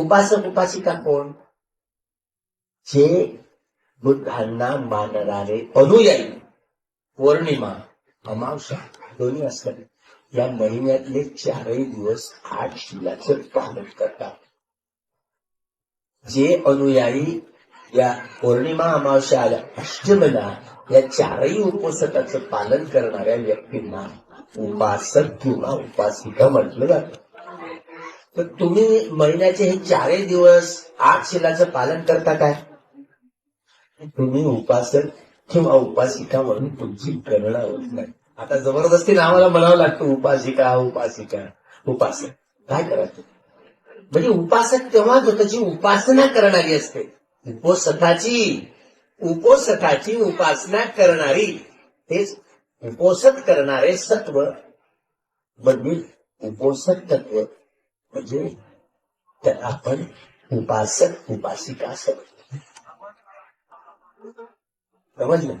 उपासक उपासिका कोण जे बुद्धांना मानणारे अनुयायी पौर्णिमा अमावस्या दोन्ही असतात या महिन्यातले चारही दिवस आठ शिलाचं पालन करतात जे अनुयायी या पौर्णिमा अमावस्या आल्या अष्टमला या चारही उपवासकाचं पालन करणाऱ्या व्यक्तींना उपासक किंवा उपासिका म्हटलं जातं तर तुम्ही महिन्याचे हे चारही दिवस आठ शिलाचं पालन करता काय? तुम्ही उपासक किंवा उपासिका म्हणून तुमची गणना होत नाही. आता जबरदस्तीने आम्हाला म्हणावं लागतं उपासिका उपासिका उपासक. काय करायचं म्हणजे उपासक तेव्हाच होतं जी उपासना करणारी असते. उपोसकाची उपोसकाची उपासना करणारी. तेच उपोसक करणारे सत्व. म्हणजे उपोसक तत्व. म्हणजे त्याला आपण उपासक उपासिका समजतो. समजलं?